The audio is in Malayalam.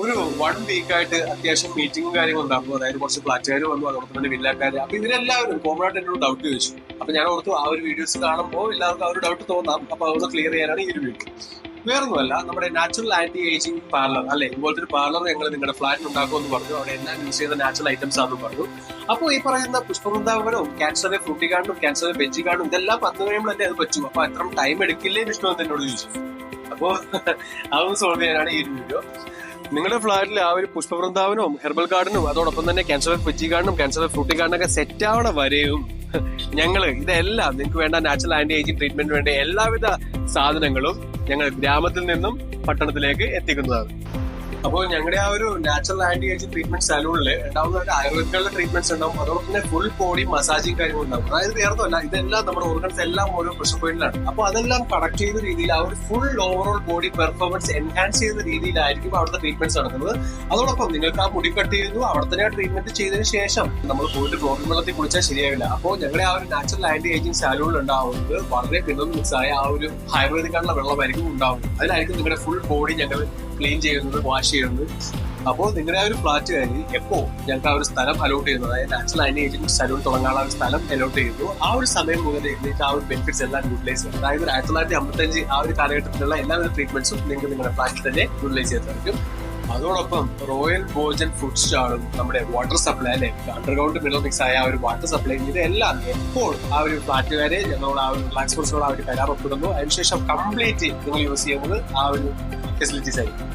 ഒരു വൺ വീക്ക് ആയിട്ട് അത്യാവശ്യം മീറ്റിംഗും കാര്യങ്ങളും ഉണ്ടാകും അതായത് കുറച്ച് ഫ്ലാറ്റുകാർ വന്നു അതോടൊപ്പം തന്നെ വില്ലക്കാർ അപ്പൊ ഇവരെല്ലാവരും കോമൺ ആയിട്ട് എന്നോട് ഡൗട്ട് ചോദിച്ചു. അപ്പൊ ഞാൻ ഓർത്തു ആ ഒരു വീഡിയോസ് കാണുമ്പോൾ എല്ലാവർക്കും ആ ഒരു ഡൗട്ട് തോന്നാം. അപ്പൊ അതൊന്ന് ക്ലിയർ ചെയ്യാനാണ് ഈ ഒരു വീഡിയോ വേറൊന്നുമല്ല നമ്മുടെ നാച്ചുറൽ ആന്റി ഏജിംഗ് പാർലർ അല്ലെ? ഇതുപോലത്തെ ഒരു പാർലർ ഞങ്ങൾ നിങ്ങളുടെ ഫ്ലാറ്റിൽ ഉണ്ടാക്കുമെന്ന് പറഞ്ഞു. അവിടെ എല്ലാം യൂസ് ചെയ്യുന്ന നാച്ചുറൽ ഐറ്റംസ് ആണെന്ന് പറഞ്ഞു. അപ്പോൾ ഈ പറയുന്ന പുഷ്പവൃന്ദാവനവും ക്യാൻസറെ ഫ്രൂട്ടി കാണും ക്യാൻസറെ ബെഞ്ചി കാണും ഇതെല്ലാം പത്ത് കഴിയുമ്പോൾ തന്നെ അത് പറ്റും. അപ്പൊ അത്ര ടൈം എടുക്കില്ലേ വിഷ്ണു എന്ന് എന്നോട് ചോദിച്ചു. അപ്പോ അതൊന്ന് സോൾവ് ചെയ്യാനാണ് ഈ ഒരു വീഡിയോ നിങ്ങളുടെ ഫ്ലാറ്റിൽ ആ ഒരു പുഷ്പവൃന്ദാവനവും ഹെർബൽ ഗാർഡനും അതോടൊപ്പം തന്നെ ക്യാൻസർ പിച്ചി ഗാർഡനും ക്യാൻസർ ഫ്രൂട്ടി ഗാർഡനൊക്കെ സെറ്റ് ആവണ വരെയും ഞങ്ങൾ ഇതെല്ലാം നിങ്ങൾക്ക് വേണ്ട നാച്ചുറൽ ആന്റി ഏജിംഗ് ട്രീറ്റ്മെന്റിന് വേണ്ട എല്ലാവിധ സാധനങ്ങളും ഞങ്ങൾ ഗ്രാമത്തിൽ നിന്നും പട്ടണത്തിലേക്ക് എത്തിക്കുന്നതാണ്. അപ്പോൾ ഞങ്ങളുടെ ആ ഒരു നാച്ചുറൽ ആന്റി ഏജ് ട്രീറ്റ്മെന്റ് സലൂണിൽ ഉണ്ടാവുന്ന ആയുർവേദികളുടെ ട്രീറ്റ്മെന്റ്സ് ഉണ്ടാവും. അതോടൊപ്പം തന്നെ ഫുൾ ബോഡി മസാജിങ് കാര്യങ്ങളും ഉണ്ടാവും. അതായത് വേറൊന്നുമല്ല ഇതെല്ലാം നമ്മുടെ ഓർഗൻസ് എല്ലാം ഓരോ പ്രഷർ പോയിന്റിലാണ് അപ്പോൾ അതെല്ലാം കണക്ട് ചെയ്ത രീതിയിൽ ആ ഒരു full overall body performance enhance ചെയ്യുന്ന രീതിയിലായിരിക്കും അവിടുത്തെ ട്രീറ്റ്മെന്റ്സ് നടക്കുന്നത്. അതോടൊപ്പം നിങ്ങൾക്ക് ആ മുടി കട്ട് ചെയ്യുന്നു അവിടെ തന്നെ ട്രീറ്റ്മെന്റ് ചെയ്തതിനു ശേഷം നമ്മൾ പോയിട്ട് ബോഡി വെള്ളത്തിൽ കുളിച്ചാൽ ശരിയാവില്ല. അപ്പോൾ ഞങ്ങളുടെ ആ ഒരു നാച്ചുറൽ ആന്റി ഏജിങ് സലൂണിൽ ഉണ്ടാവുന്നത് വളരെ പിന്തുണ മിക്സ് ആയ ആ ഒരു ആയുർവേദിക്കാനുള്ള വെള്ളമായിരിക്കും ഉണ്ടാവും അതിലായിരിക്കും നിങ്ങളുടെ ഫുൾ ബോഡി ഞങ്ങൾ ക്ലീൻ ചെയ്യുന്നത് വാഷ് ചെയ്യുന്നത്. അപ്പോൾ നിങ്ങളുടെ ആ ഒരു ഫ്ലാറ്റ് കഴിഞ്ഞ് എപ്പോ ഞങ്ങൾക്ക് ആ ഒരു സ്ഥലം അലോട്ട് ചെയ്യുന്നു അതായത് നാച്ചുറൽ അതിന് ഏജിങ് സലൂൺ തുടങ്ങാനുള്ള ഒരു സ്ഥലം അലോട്ട് ചെയ്യുന്നു. ആ ഒരു സമയം മുതൽ നിങ്ങൾക്ക് ആ ഒരു ബെനിഫിറ്റ്സ് എല്ലാം യൂട്ടിലൈസ് ചെയ്യും. അതായത് ആയിരത്തി തൊള്ളായിരത്തി അമ്പത്തഞ്ച് ആ ഒരു കാലഘട്ടത്തിലുള്ള എല്ലാവിധ ട്രീറ്റ്മെന്റ്സും നിങ്ങൾക്ക് നിങ്ങളുടെ ഫ്ലാറ്റിൽ തന്നെ യൂട്ടിലൈസ് ചെയ്യാൻ സാധിക്കും. അതോടൊപ്പം റോയൽ ഭോജൻ ഫുഡ് സ്റ്റാളും നമ്മുടെ വാട്ടർ സപ്ലൈ അല്ലെ? അണ്ടർഗ്രൗണ്ട് മിനറൽ മിക്സ് ആയ ആ ഒരു വാട്ടർ സപ്ലൈ ഇതെല്ലാം എപ്പോൾ ആ ഒരു ഫ്ലാറ്റുകാരെ ഞങ്ങളോട് ആ ഒരു റിലാക്സ് ഫോഴ്സിനോട് ആ ഒരു കരാർ ഒപ്പിടുന്നു അതിനുശേഷം കംപ്ലീറ്റ് നിങ്ങൾ യൂസ് ചെയ്യുന്നത് ആ ഒരു ഫെസിലിറ്റീസ് ആയിരിക്കും.